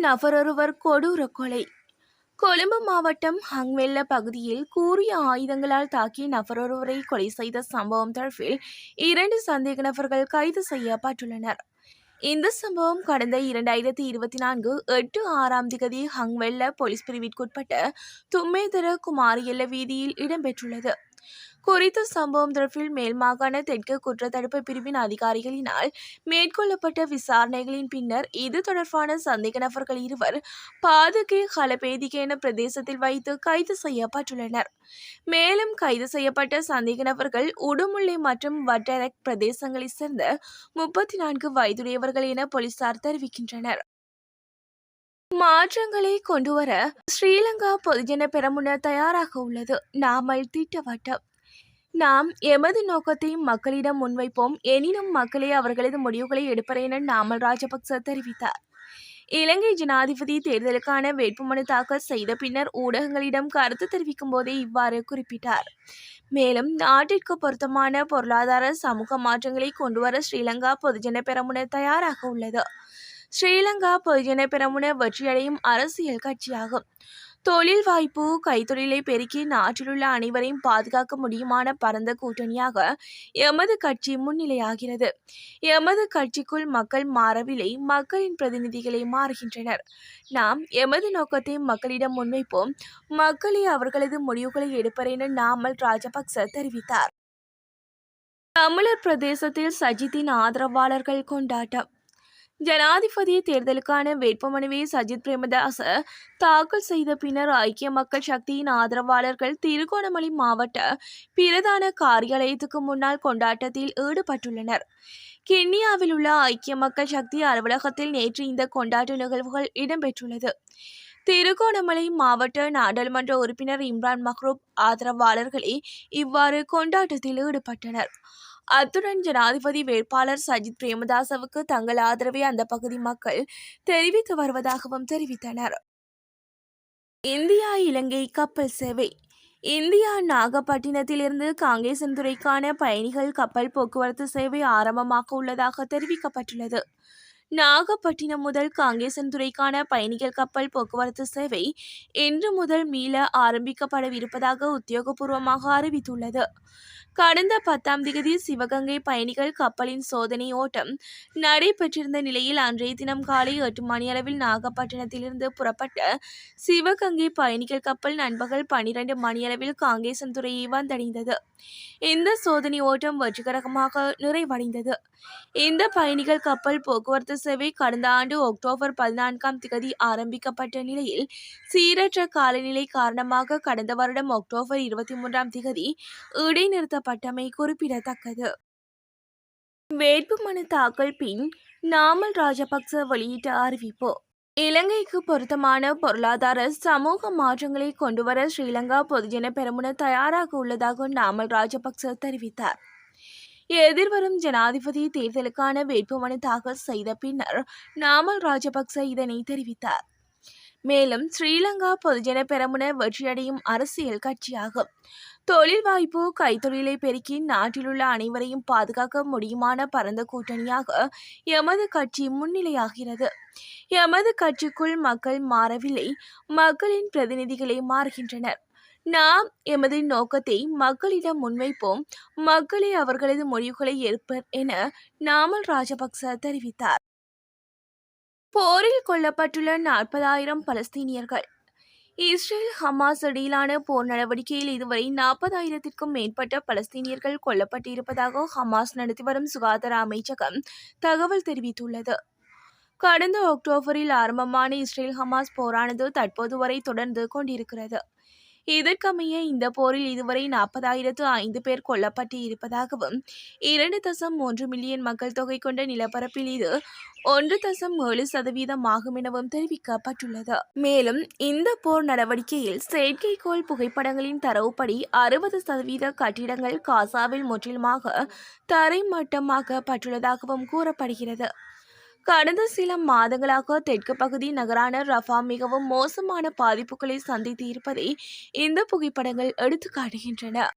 நபரொருவர் கொடூர கொலை. கொழும்பு மாவட்டம் ஹங்வெல்ல பகுதியில் கூறிய ஆயுதங்களால் தாக்கி நபரொருவரை கொலை செய்த சம்பவம் தொடர்பில் இரண்டு சந்தேக நபர்கள் கைது செய்யப்பட்டுள்ளனர். இந்த சம்பவம் கடந்த இரண்டாயிரத்தி இருபத்தி நான்கு எட்டு ஆறாம் திகதி ஹங்வெல்ல போலீஸ் பிரிவிற்குட்பட்ட தும்மேதர குமாரியல்ல வீதியில் இடம்பெற்றுள்ளது. குறித்த சம்பவம் தொடர்பில் மேல் மாகாண தெற்கு குற்றத்தடுப்பு பிரிவின் அதிகாரிகளினால் மேற்கொள்ளப்பட்ட விசாரணைகளின் பின்னர் இது தொடர்பான சந்தேக நபர்கள் இருவர் பாதுகே ஹலபேதிகேன பிரதேசத்தில் வைத்து கைது செய்யப்பட்டுள்ளனர். மேலும் கைது செய்யப்பட்ட சந்தேக நபர்கள் உடுமுல்லை மற்றும் வட்டரக் பிரதேசங்களைச் சேர்ந்த முப்பத்தி நான்கு வயதுடையவர்கள் என போலீசார் தெரிவிக்கின்றனர். மாற்றங்களை கொண்டுவர ஸ்ரீலங்கா பொதுஜன பெரமுன தயாராக உள்ளது. நாமல் திட்டவட்டம். நாம் எமது நோக்கத்தை மக்களிடம் முன்வைப்போம். எனினும் மக்களே அவர்களது முடிவுகளை எடுப்பர் என நாமல் ராஜபக்ச தெரிவித்தார். இலங்கை ஜனாதிபதி தேர்தலுக்கான வேட்புமனு தாக்கல் செய்த பின்னர் ஊடகங்களிடம் கருத்து தெரிவிக்கும் போதே இவ்வாறு குறிப்பிட்டார். மேலும் நாட்டிற்கு பொருத்தமான பொருளாதார சமூக மாற்றங்களை கொண்டுவர ஸ்ரீலங்கா பொதுஜன பெரமுன தயாராக உள்ளது. ஸ்ரீலங்கா பொதுஜன பெரமுன வெற்றியடையும் அரசியல் கட்சியாகும். தொழில் வாய்ப்பு கைத்தொழிலை பெருக்கி நாட்டிலுள்ள அனைவரையும் பாதுகாக்க முடியுமான பரந்த கூட்டணியாக எமது கட்சி முன்னிலையாகிறது. எமது கட்சிக்குள் மக்கள் மாறவில்லை மக்களின் பிரதிநிதிகளை மாறுகின்றனர். நாம் எமது நோக்கத்தை மக்களிடம் முன்வைப்போம். மக்களே அவர்களது முடிவுகளை எடுப்பர் என நாமல் ராஜபக்ச தெரிவித்தார். தமிழர் பிரதேசத்தில் சஜித்தின் ஆதரவாளர்கள் கொண்டாட்டம். ஜனாதிபதி தேர்தலுக்கான வேட்புமனுவை சஜித் பிரேமதாச தாக்கல் செய்த பின்னர் ஐக்கிய மக்கள் சக்தியின் ஆதரவாளர்கள் திருகோணமலை மாவட்ட பிரதான காரியாலயத்துக்கு முன்னால் கொண்டாட்டத்தில் ஈடுபட்டுள்ளனர். கென்னியாவில் உள்ள ஐக்கிய மக்கள் சக்தி அலுவலகத்தில் நேற்று இந்த கொண்டாட்ட நிகழ்வுகள் இடம்பெற்றுள்ளது. திருகோணமலை மாவட்ட நாடாளுமன்ற உறுப்பினர் இம்ரான் மஹ்ரூப் ஆதரவாளர்களே இவ்வாறு கொண்டாட்டத்தில் ஈடுபட்டனர். அத்துடன் ஜனாதிபதி வேட்பாளர் சஜித் பிரேமதாசவுக்கு தங்கள் ஆதரவை அந்த பகுதி மக்கள் தெரிவித்து வருவதாகவும் தெரிவித்தனர். இந்தியா இலங்கை கப்பல் சேவை. இந்தியா நாகப்பட்டினத்திலிருந்து காங்கேசன்துறைக்கான பயணிகள் கப்பல் போக்குவரத்து சேவை ஆரம்பமாக உள்ளதாக தெரிவிக்கப்பட்டுள்ளது. நாகப்பட்டினம் முதல் காங்கேசன்துறைக்கான பயணிகள் கப்பல் போக்குவரத்து சேவை இன்று முதல் மீள ஆரம்பிக்கப்படவிருப்பதாக உத்தியோகபூர்வமாக அறிவித்துள்ளது. கடந்த பத்தாம் தேதி சிவகங்கை பயணிகள் கப்பலின் சோதனை ஓட்டம் நடைபெற்றிருந்த நிலையில் அன்றைய தினம் காலை எட்டு மணியளவில் நாகப்பட்டினத்திலிருந்து புறப்பட்ட சிவகங்கை பயணிகள் கப்பல் நண்பகல் பனிரெண்டு மணியளவில் காங்கேசன்துறையை வந்தடைந்தது. இந்த சோதனை ஓட்டம் வெற்றிகரமாக நிறைவடைந்தது. இந்த பயணிகள் கப்பல் போக்குவரத்து சேவை கடந்த ஆண்டு அக்டோபர் பதினான்காம் திகதி ஆரம்பிக்கப்பட்ட நிலையில் சீரற்ற காலநிலை காரணமாக கடந்த வருடம் அக்டோபர் இருபத்தி மூன்றாம் திகதி இடைநிறுத்தப்பட்டமை குறிப்பிடத்தக்கது. வேட்புமனு தாக்கல் பின் நாமல் ராஜபக்ச வெளியிட்ட அறிவிப்பு. இலங்கைக்கு பொருத்தமான பொருளாதார சமூக மாற்றங்களை கொண்டுவர ஸ்ரீலங்கா பொதுஜன பெருமுன தயாராக உள்ளதாக நாமல் ராஜபக்ச தெரிவித்தார். எதிர்வரும் ஜனாதிபதி தேர்தலுக்கான வேட்புமனு தாக்கல் செய்த பின்னர் நாமல் ராஜபக்ச இதனை தெரிவித்தார். மேலும் ஸ்ரீலங்கா பொதுஜன பெரமுன வெற்றியடையும் அரசியல் கட்சியாகும். தொழில் வாய்ப்பு கைத்தொழிலை பெருக்கி நாட்டிலுள்ள அனைவரையும் பாதுகாக்க முடியுமான பரந்த கூட்டணியாக எமது கட்சி முன்னிலையாகிறது. எமது கட்சிக்குள் மக்கள் மாறவில்லை மக்களின் பிரதிநிதிகளை மாறுகின்றனர். நாம் எமது நோக்கத்தை மக்களிடம் முன்வைப்போம். மக்களே அவர்களது முடிவுகளை ஏற்பர் என நாமல் ராஜபக்ச தெரிவித்தார். போரில் கொல்லப்பட்டுள்ள நாற்பதாயிரம் பலஸ்தீனியர்கள். இஸ்ரேல் ஹமாஸ் இடையிலான போர் நடவடிக்கையில் இதுவரை நாற்பதாயிரத்திற்கும் மேற்பட்ட பலஸ்தீனியர்கள் கொல்லப்பட்டிருப்பதாக ஹமாஸ் நடத்தி வரும் சுகாதார அமைச்சகம் தகவல் தெரிவித்துள்ளது. கடந்த அக்டோபரில் ஆரம்பமான இஸ்ரேல் ஹமாஸ் போரானது தற்போது வரை தொடர்ந்து கொண்டிருக்கிறது. இதற்கமைய இந்த போரில் இதுவரை நாற்பதாயிரத்து ஐந்து பேர் கொல்லப்பட்டு இருப்பதாகவும் இரண்டு தசம் மூன்று மில்லியன் மக்கள் தொகை கொண்ட நிலப்பரப்பில் இது ஒன்று தசம் ஏழு சதவீதம் ஆகும் எனவும் தெரிவிக்கப்பட்டுள்ளது. மேலும் இந்த போர் நடவடிக்கையில் செயற்கைக்கோள் புகைப்படங்களின் தரவுப்படி அறுபது சதவீத கட்டிடங்கள் காசாவில் முற்றிலுமாக தரைமட்டமாக்கப்பட்டுள்ளதாகவும் கூறப்படுகிறது. கடந்த சில மாதங்களாக தெற்கு பகுதி நகரான ரஃபா மிகவும் மோசமான பாதிப்புகளை சந்தித்து இருப்பதை இந்த புகைப்படங்கள் எடுத்து காட்டுகின்றன